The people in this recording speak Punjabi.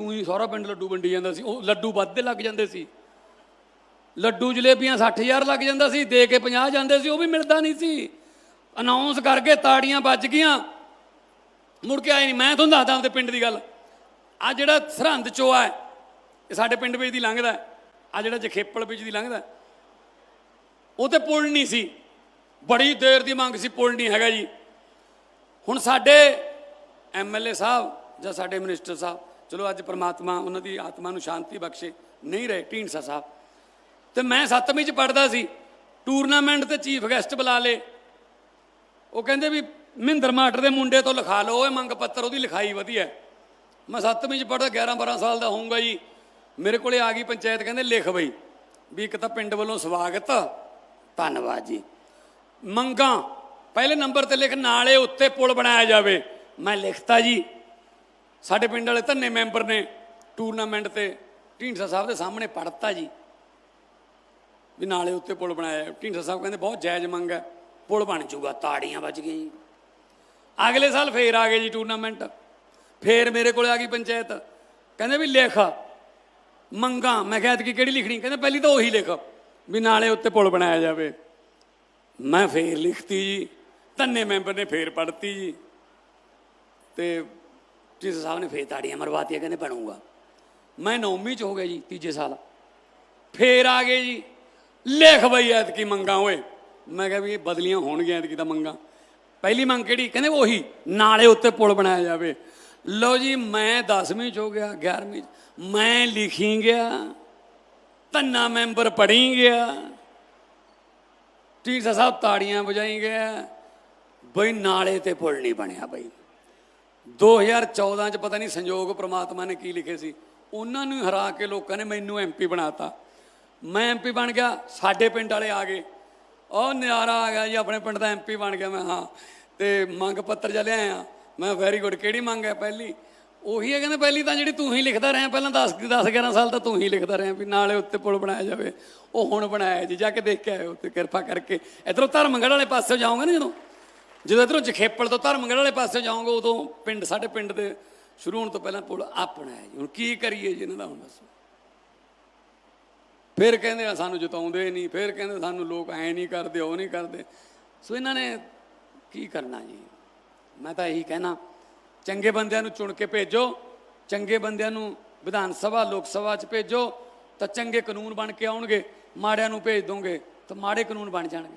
ਉਹੀ ਸਾਰਾ ਪਿੰਡ ਲੱਡੂ ਵੰਡੀ ਜਾਂਦਾ ਸੀ, ਉਹ ਲੱਡੂ ਵੱਧਦੇ ਲੱਗ ਜਾਂਦੇ ਸੀ। ਲੱਡੂ ਜਲੇਬੀਆਂ 60000 ਲੱਗ ਜਾਂਦਾ ਸੀ, ਦੇ ਕੇ 50 ਜਾਂਦੇ ਸੀ, ਉਹ ਵੀ ਮਿਲਦਾ ਨਹੀਂ ਸੀ। ਅਨਾਉਂਸ ਕਰਕੇ ਤਾੜੀਆਂ ਵੱਜ ਗਈਆਂ। ਮੁੜ ਕੇ ਆਏ ਨਹੀਂ, ਮੈਂ ਤੁਹਾਨੂੰ ਦੱਸਦਾ ਆਪਦੇ ਪਿੰਡ ਦੀ ਗੱਲ। ਆ ਜਿਹੜਾ ਸਰਹੰਦ ਚੋਆ ਹੈ, ਇਹ ਸਾਡੇ ਪਿੰਡ ਵਿੱਚ ਦੀ ਲੰਘਦਾ ਆ ਜਿਹੜਾ ਜਖੇਪਲ ਵਿੱਚ ਦੀ ਲੰਘਦਾ ਉਹ ਤੇ ਪੁਲ ਨਹੀਂ ਸੀ। ਬੜੀ ਦੇਰ ਦੀ ਮੰਗ ਸੀ, ਪੁਲ ਨਹੀਂ ਹੈਗਾ ਜੀ। ਹੁਣ ਸਾਡੇ ਐਮਐਲਏ ਸਾਹਿਬ ਜਾਂ ਸਾਡੇ ਮਿਨਿਸਟਰ ਸਾਹਿਬ ਚਲੋ ਅੱਜ ਪ੍ਰਮਾਤਮਾ ਉਹਨਾਂ ਦੀ ਆਤਮਾ ਨੂੰ ਸ਼ਾਂਤੀ ਬਖਸ਼ੇ। ਨਹੀਂ ਰਹੇ, ਢੀਂਡਸਾ ਸਾਹਿਬ। ਤੇ ਮੈਂ ਸੱਤਵੀਂ ਚ ਪੜਦਾ ਸੀ। ਟੂਰਨਾਮੈਂਟ ਤੇ ਚੀਫ ਗੈਸਟ ਬੁਲਾ ਲੇ ਉਹ ਕਹਿੰਦੇ ਵੀ, ਮਹਿੰਦਰ ਮਾਟਰ ਦੇ ਮੁੰਡੇ ਤੋਂ ਲਿਖਾ ਲਓ, ਇਹ ਮੰਗ ਪੱਤਰ ਉਹਦੀ ਲਿਖਾਈ ਵਧੀਆ ਮੈਂ ਸੱਤਵੀਂ ਚ ਪੜਦਾ 11 12 ਸਾਲ ਦਾ ਹੋਊਗਾ ਜੀ। ਮੇਰੇ ਕੋਲੇ ਆ ਗਈ ਪੰਚਾਇਤ, ਕਹਿੰਦੇ ਲਿਖ ਬਈ। ਵੀ ਇੱਕ ਤਾਂ ਪਿੰਡ ਵੱਲੋਂ ਸਵਾਗਤ। ਧੰਨਵਾਦ ਜੀ। ਮੰਗਾਂ, ਪਹਿਲੇ ਨੰਬਰ ਤੇ ਲਿਖ, ਨਾਲੇ ਉੱਤੇ ਪੁਲ ਬਣਾਇਆ ਜਾਵੇ। ਮੈਂ ਲਿਖਤਾ ਜੀ। ਸਾਡੇ ਪਿੰਡ ਵਾਲੇ ਧੰਨੇ ਮੈਂਬਰ ਨੇ ਟੂਰਨਾਮੈਂਟ ਤੇ ਢੀਂਡਸਾ ਸਾਹਿਬ ਦੇ ਸਾਹਮਣੇ ਪੜਤਾ ਜੀ। ਵੀ ਨਾਲੇ ਉੱਤੇ ਪੁਲ ਬਣਾਇਆ। ਹੈ। ਢੀਂਡਸਾ ਸਾਹਿਬ ਕਹਿੰਦੇ ਬਹੁਤ ਜਾਇਜ਼ ਮੰਗ ਹੈ। ਪੁਲ ਬਣ ਜਾਊਗਾ ਤਾੜੀਆਂ ਵੱਜ ਗਈਆਂ ਜੀ। ਅਗਲੇ ਸਾਲ ਫੇਰ ਆ ਗਏ ਜੀ ਟੂਰਨਾਮੈਂਟ। ਫੇਰ ਮੇਰੇ ਕੋਲ ਆ ਗਈ ਪੰਚਾਇਤ। ਕਹਿੰਦੇ ਵੀ ਲਿਖ। ਮੰਗਾਂ, ਮੈਂ ਕਿਹਾ ਕਿ ਕਿਹੜੀ ਲਿਖਣੀ? ਕਹਿੰਦੇ ਪਹਿਲੀ ਤਾਂ ਉਹੀ ਲਿਖ। ਵੀ ਨਾਲੇ ਉੱਤੇ ਪੁਲ ਬਣਾਇਆ ਜਾਵੇ। ਮੈਂ ਫੇਰ ਲਿਖਤੀ ਜੀ। ਧੰਨੇ ਮੈਂਬਰ ਨੇ ਫੇਰ ਪੜਤੀ ਜੀ। ਤੇ ਜਿਸ ਸਾਹਿਬ ਨੇ ਫੇਰ ਤਾੜੀਆਂ ਮਰਵਾਤੀਆਂ, ਕਹਿੰਦੇ ਬਣੂਗਾ। ਮੈਂ ਨੌਵੀਂ ਚ ਹੋ ਗਿਆ ਜੀ, ਤੀਜੇ ਸਾਲ। ਫੇਰ ਆ ਗਏ ਜੀ। ਲਿਖ ਬਈ, ਐਤਕੀ ਮੰਗਾਂ, ਓਏ। ਮੈਂ ਕਿਹਾ ਵੀ ਇਹ ਬਦਲੀਆਂ ਹੋਣਗੀਆਂ ਐਤਕੀ ਤਾਂ ਮੰਗਾਂ। ਪਹਿਲੀ ਮੰਗ ਕਿਹੜੀ? ਕਹਿੰਦੇ ਉਹੀ, ਨਾਲੇ ਉੱਤੇ ਪੁਲ ਬਣਾਇਆ ਜਾਵੇ। ਲਓ ਜੀ, ਮੈਂ 10ਵੀਂ ਚ ਹੋ ਗਿਆ 11ਵੀਂ ਚ। ਮੈਂ ਲਿਖੀ ਗਿਆ, ਧੰਨਾ ਮੈਂਬਰ ਪੜ੍ਹੀ ਗਿਆ। ਟੀਚਰ ਸਾਹਿਬ ਤਾੜੀਆਂ ਵਜਾਈ ਗਿਆ। ਬਈ, ਨਾਲੇ ਤੇ ਪੁਲ ਨਹੀਂ ਬਣਿਆ ਬਈ। 2014 ਚ ਪਤਾ ਨਹੀਂ ਸੰਯੋਗ ਪ੍ਰਮਾਤਮਾ ਨੇ ਕੀ ਲਿਖੇ ਸੀ। ਉਹਨਾਂ ਨੂੰ ਹਰਾ ਕੇ ਲੋਕਾਂ ਨੇ ਮੈਨੂੰ ਐਮਪੀ ਬਣਾਤਾ। ਮੈਂ ਐਮਪੀ ਬਣ ਗਿਆ, ਸਾਡੇ ਪਿੰਡ ਵਾਲੇ ਆ ਗਏ। ਉਹ ਨਿਆਰਾ ਆ ਗਿਆ ਜੀ, ਆਪਣੇ ਪਿੰਡ ਦਾ ਐਮਪੀ ਬਣ ਗਿਆ ਮੈਂ, ਹਾਂ। ਤੇ ਮੰਗ ਪੱਤਰ ਜਿਹਾ ਲਿਆਇਆ। ਮੈਂ ਵੈਰੀ ਗੁੱਡ ਕਿਹੜੀ ਮੰਗ ਹੈ ਪਹਿਲੀ? ਉਹੀ ਹੈ, ਕਹਿੰਦੇ, ਪਹਿਲੀ ਤਾਂ ਜਿਹੜੀ ਤੂੰ ਹੀ ਲਿਖਦਾ ਰਿਹਾ, ਪਹਿਲਾਂ 10 10 11 ਸਾਲ ਤਾਂ ਤੂੰ ਹੀ ਲਿਖਦਾ ਰਿਹਾ ਵੀ ਨਾਲੇ ਉੱਤੇ ਪੁਲ ਬਣਾਇਆ ਜਾਵੇ। ਉਹ ਹੁਣ ਬਣਾਇਆ ਜੀ, ਜਾ ਕੇ ਦੇਖ ਕੇ ਆਇਓ ਤੇ ਕਿਰਪਾ ਕਰਕੇ। ਇਧਰੋਂ ਧਰਮਗੜ੍ਹ ਵਾਲੇ ਪਾਸੇ ਜਾਓਗੇ ਨਾ ਜਦੋਂ? ਜਦੋਂ ਇਧਰੋਂ ਜਖੇਪਲ ਤੋਂ ਧਰਮਗੜ੍ਹ ਵਾਲੇ ਪਾਸੇ ਜਾਓਗੇ, ਉਦੋਂ ਪਿੰਡ, ਸਾਡੇ ਪਿੰਡ ਦੇ ਸ਼ੁਰੂ ਹੋਣ ਤੋਂ ਪਹਿਲਾਂ ਪੁਲ ਆਪਣਾ ਹੈ ਜੀ। ਹੁਣ ਕੀ ਕਰੀਏ ਜੀ ਇਹਨਾਂ ਦਾ ਹੁਣ ਦੱਸੋ ਫਿਰ ਕਹਿੰਦੇ ਆ, ਸਾਨੂੰ ਜਿਤਾਉਂਦੇ ਨਹੀਂ, ਫਿਰ ਕਹਿੰਦੇ ਸਾਨੂੰ ਲੋਕ ਐ ਨਹੀਂ ਕਰਦੇ, ਉਹ ਨਹੀਂ ਕਰਦੇ। ਸੋ ਇਹਨਾਂ ਨੇ ਕੀ ਕਰਨਾ ਜੀ? ਮੈਂ ਤਾਂ ਇਹੀ ਕਹਿਣਾ, ਚੰਗੇ ਬੰਦਿਆਂ ਨੂੰ ਚੁਣ ਕੇ ਭੇਜੋ, ਚੰਗੇ ਬੰਦਿਆਂ ਨੂੰ ਵਿਧਾਨ ਸਭਾ, ਲੋਕ ਸਭਾ 'ਚ ਭੇਜੋ, ਤਾਂ ਚੰਗੇ ਕਾਨੂੰਨ ਬਣ ਕੇ ਆਉਣਗੇ, ਮਾੜਿਆਂ ਨੂੰ ਭੇਜ ਦੋਗੇ, ਤਾਂ ਮਾੜੇ ਕਾਨੂੰਨ ਬਣ ਜਾਣਗੇ।